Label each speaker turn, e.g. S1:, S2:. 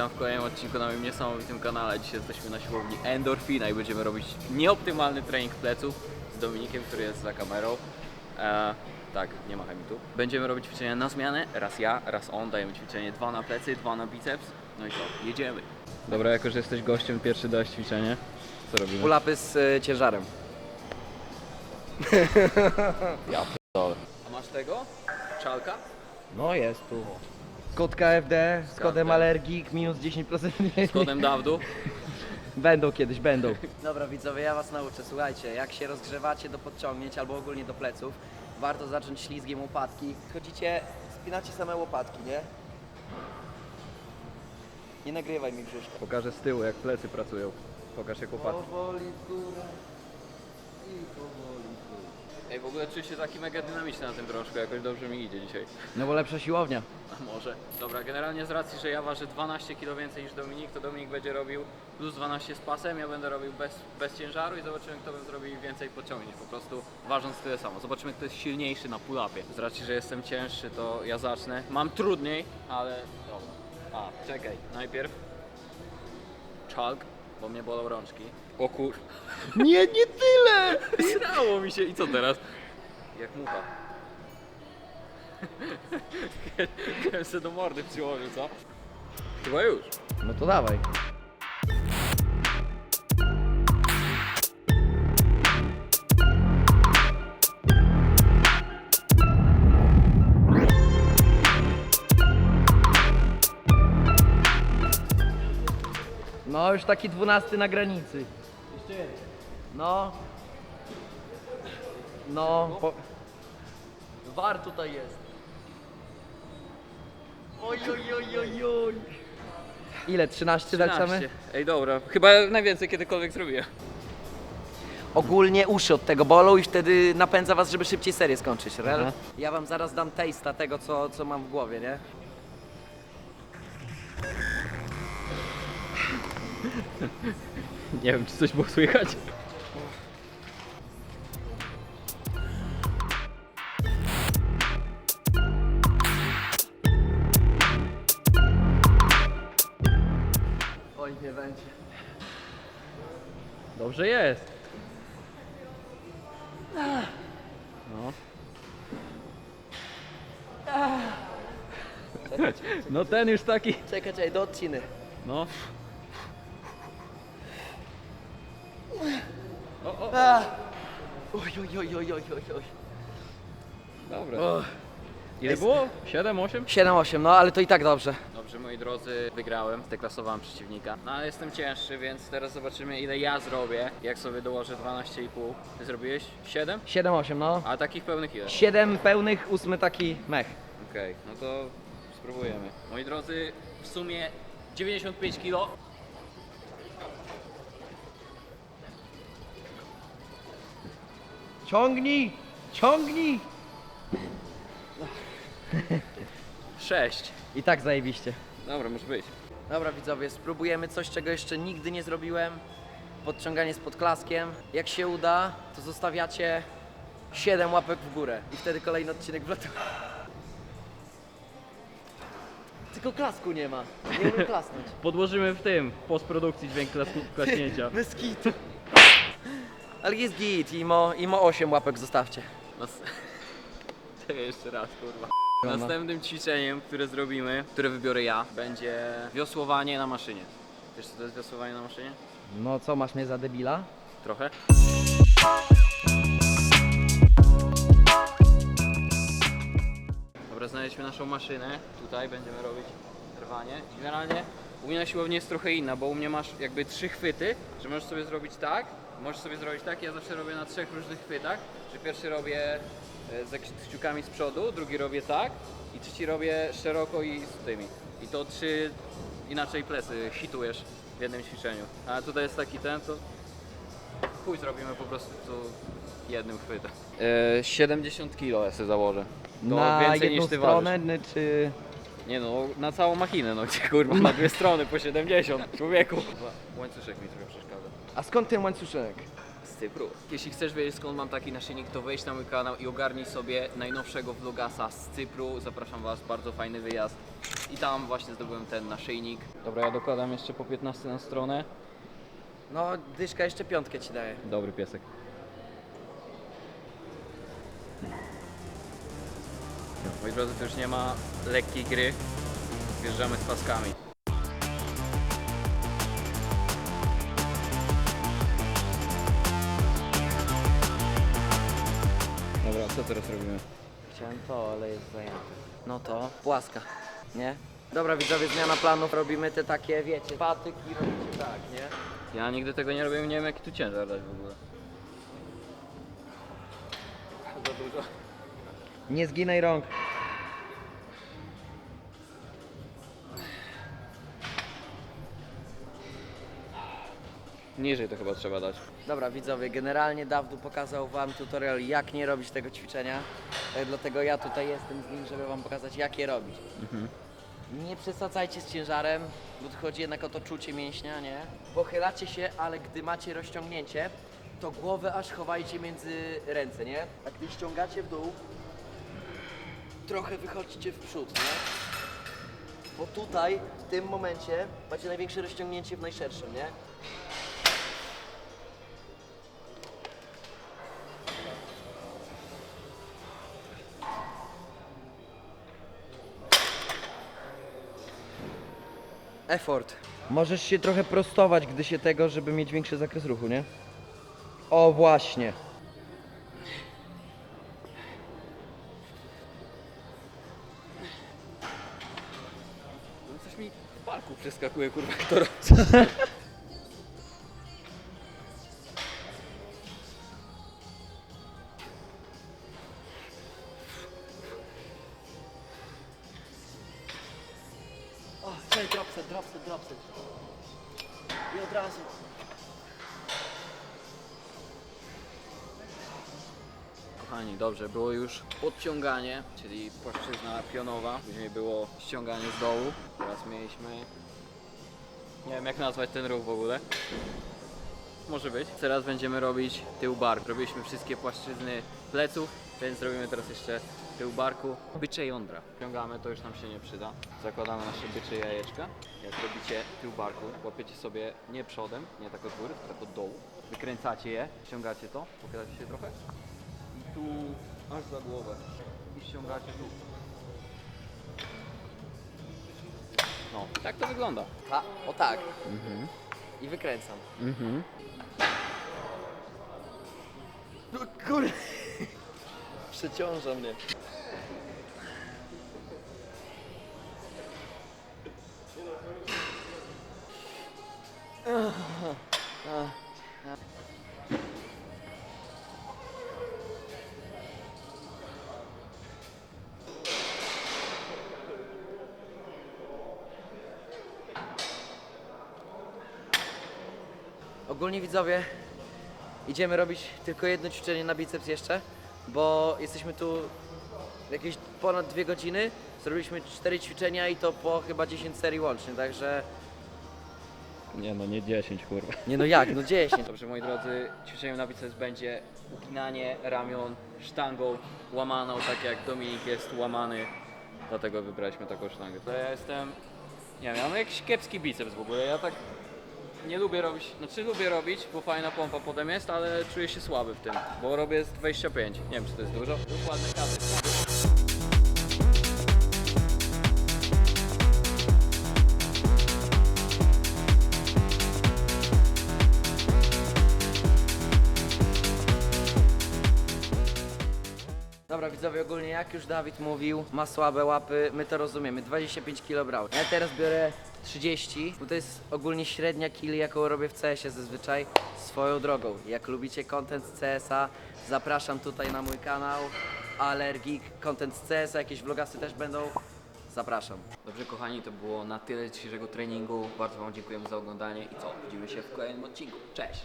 S1: Witam w kolejnym odcinku na moim niesamowitym kanale. Dzisiaj jesteśmy na siłowni Endorfina i będziemy robić nieoptymalny trening pleców z Dominikiem, który jest za kamerą. E, tak, nie ma chemitu. Będziemy robić ćwiczenia na zmianę, raz ja, raz on. Dajemy ćwiczenie dwa na plecy, dwa na biceps. No i co, jedziemy. Dobra, jako że jesteś gościem, pierwszy dałeś ćwiczenie. Co robimy?
S2: Pull-upy z y, ciężarem.
S1: Ja p***dolę. A masz tego? Czalka?
S2: No jest tu. Kod KFD z kodem alergik minus 10% mniej.
S1: Z kodem Dawdu.
S2: Będą kiedyś, będą. Dobra widzowie, ja was nauczę. Słuchajcie, jak się rozgrzewacie do podciągnięć albo ogólnie do pleców, warto zacząć ślizgiem łopatki. Chodzicie, spinacie same łopatki, nie? Nie nagrywaj mi brzuszka.
S1: Pokażę z tyłu, jak plecy pracują. Pokaż jak łopatki.
S2: Powoli w górę i powoli w dół.
S1: Ej, w ogóle czuję się taki mega dynamiczny na tym drążku, jakoś dobrze mi idzie dzisiaj.
S2: No bo lepsza siłownia.
S1: A może. Dobra, generalnie z racji, że ja ważę 12 kg więcej niż Dominik, to Dominik będzie robił plus 12 z pasem, ja będę robił bez, bez ciężaru i zobaczymy kto bym zrobił więcej podciągnięć, po prostu ważąc tyle samo. Zobaczymy kto jest silniejszy na pull-upie. Z racji, że jestem cięższy, to ja zacznę. Mam trudniej, ale dobra. A, czekaj, najpierw chalk, bo mnie bolą rączki. O kur...
S2: Nie, nie tyle!
S1: Zrało mi się i co teraz? Jak mucha. Chciałem se do mordy przyłożył, co? Chyba już.
S2: No to dawaj. No już taki dwunasty na granicy. No. No. Po... War tutaj jest. Oj, oj, oj, oj, oj. Ile? 13 zaliczamy?
S1: 13. Ej, dobra. Chyba najwięcej kiedykolwiek zrobiłem.
S2: Ogólnie uszy od tego bolą i wtedy napędza was, żeby szybciej serię skończyć, rel?
S1: Aha.
S2: Ja wam zaraz dam taste'a tego, co, co mam w głowie, nie?
S1: Nie wiem, czy coś było słychać.
S2: Oj, nie będzie.
S1: Dobrze jest. No. No ten już taki.
S2: Czekaj, czekaj, do odciny.
S1: No. O, o.
S2: Oj, oj, oj, oj, oj, oj, oj.
S1: Dobra. Ile było? 7, 8?
S2: 7-8, no ale to i tak dobrze.
S1: Dobrze, moi drodzy, wygrałem, zdeklasowałem przeciwnika. No ale jestem cięższy, więc teraz zobaczymy ile ja zrobię, jak sobie dołożę 12,5. Ty zrobiłeś 7?
S2: 7-8, no.
S1: A takich pełnych ile?
S2: 7 pełnych, 8 taki mech.
S1: Okej, no to spróbujemy. Moi drodzy, w sumie 95 kg.
S2: Ciągnij! Ciągnij!
S1: 6.
S2: I tak zajebiście.
S1: Dobra, może być.
S2: Dobra widzowie, spróbujemy coś, czego jeszcze nigdy nie zrobiłem. Podciąganie z podklaskiem. Jak się uda, to zostawiacie 7 łapek w górę i wtedy kolejny odcinek wlatuje. Tylko klasku nie ma. Nie umiem klasnąć.
S1: Podłożymy w tym, w postprodukcji dźwięk klasku- klaśnięcia.
S2: Bez kitu. Ale jest git, imo, imo 8 łapek zostawcie.
S1: Nas... Czekaj jeszcze raz, kurwa. Następnym ćwiczeniem, które zrobimy, które wybiorę ja, będzie wiosłowanie na maszynie. Wiesz co to jest wiosłowanie na maszynie?
S2: No co, masz mnie za debila?
S1: Trochę. Dobra, znaleźliśmy naszą maszynę. Tutaj będziemy robić trwanie. Generalnie u mnie na siłowni jest trochę inna, bo u mnie masz jakby trzy chwyty, że możesz sobie zrobić tak, możesz sobie zrobić tak. Ja zawsze robię na trzech różnych chwytach, że pierwszy robię e, z kciukami z przodu, drugi robię tak i trzeci robię szeroko i z tymi. I to trzy inaczej plecy hitujesz w jednym ćwiczeniu. A tutaj jest taki ten, to chuj zrobimy po prostu tu jednym chwytem. E, 70 kg ja sobie założę. To
S2: na
S1: więcej
S2: jedną
S1: niż ty
S2: stronę,
S1: ważysz.
S2: czy...
S1: Nie no, na całą machinę, no gdzie kurwa, na dwie strony po 70, człowieku. Łańcuszek mi trochę przeszkadza.
S2: A skąd ten łańcuszek?
S1: z Cypru. Jeśli chcesz wiedzieć skąd mam taki naszyjnik, to wejdź na mój kanał i ogarnij sobie najnowszego vlogasa z Cypru. Zapraszam Was, bardzo fajny wyjazd. I tam właśnie zdobyłem ten naszyjnik. Dobra, ja dokładam jeszcze po 15 na stronę.
S2: No, dyszka jeszcze piątkę ci daje.
S1: Dobry piesek. Moi drodzy, to już nie ma lekkiej gry. Wjeżdżamy z paskami. Dobra, co teraz robimy?
S2: Chciałem to, ale jest zajęte. No to płaska, nie? Dobra widzowie, zmiana planów, robimy te takie, wiecie, patyki, robicie tak, nie?
S1: Ja nigdy tego nie robiłem, nie wiem jaki tu ciężar dać w ogóle. Za dużo.
S2: Nie zginaj rąk.
S1: Niżej to chyba trzeba dać.
S2: Dobra widzowie, generalnie Dawdu pokazał wam tutorial jak nie robić tego ćwiczenia. E, Dlatego ja tutaj jestem z nim, żeby wam pokazać jak je robić. Nie przesadzajcie z ciężarem, bo tu chodzi jednak o to czucie mięśnia, nie? Pochylacie się, ale gdy macie rozciągnięcie, to głowę aż chowajcie między ręce, nie? A gdy ściągacie w dół, trochę wychodźcie w przód, nie? Bo tutaj, w tym momencie, macie największe rozciągnięcie w najszerszym, nie? Effort. Możesz się trochę prostować, gdy się tego, żeby mieć większy zakres ruchu, nie? O, właśnie.
S1: Parku przeskakuje, kurwa, kto.
S2: O, czekaj, dropset, dropset, dropset. I od razu.
S1: Kochani, dobrze, było już podciąganie, czyli płaszczyzna pionowa, później było ściąganie z dołu, teraz mieliśmy, nie wiem jak nazwać ten ruch w ogóle, może być. Teraz będziemy robić tył barku, robiliśmy wszystkie płaszczyzny pleców, więc zrobimy teraz jeszcze tył barku, bycze jądra. Ciągamy, to już nam się nie przyda. Zakładamy nasze bycze jajeczka. Jak robicie tył barku, łapiecie sobie nie przodem, nie tak od góry, tylko tak od dołu. Wykręcacie je, ściągacie to, pokażecie się trochę tu aż za głowę i ściągacie tu. No, tak to wygląda.
S2: Ha, o tak. I wykręcam.
S1: Mhm.
S2: No kur... Przeciąża mnie. Ogólnie widzowie, idziemy robić tylko jedno ćwiczenie na biceps jeszcze, bo jesteśmy tu jakieś ponad dwie godziny. Zrobiliśmy cztery ćwiczenia i to po chyba 10 serii łącznie, także...
S1: Nie no, nie 10 kurwa.
S2: Nie no jak, no 10.
S1: Dobrze moi drodzy, ćwiczeniem na biceps będzie uginanie ramion sztangą łamaną, tak jak Dominik jest łamany. Dlatego wybraliśmy taką sztangę. To ja jestem, nie wiem, ja mam jakiś kiepski biceps w ogóle. Ja tak nie lubię robić, znaczy lubię robić, bo fajna pompa potem jest, ale czuję się słaby w tym, bo robię z 25. Nie wiem czy to jest dużo. Dokładne kadry.
S2: Widzowie, ogólnie jak już Dawid mówił, ma słabe łapy, my to rozumiemy, 25 kg brał. Ja teraz biorę 30, bo to jest ogólnie średnia kili, jaką robię w CS-ie zazwyczaj, swoją drogą. Jak lubicie content z CS-a, zapraszam tutaj na mój kanał, Allergik, content z CS-a, jakieś vlogasy też będą, zapraszam.
S1: Dobrze kochani, to było na tyle dzisiejszego treningu. Bardzo Wam dziękujemy za oglądanie i co? Widzimy się w kolejnym odcinku. Cześć!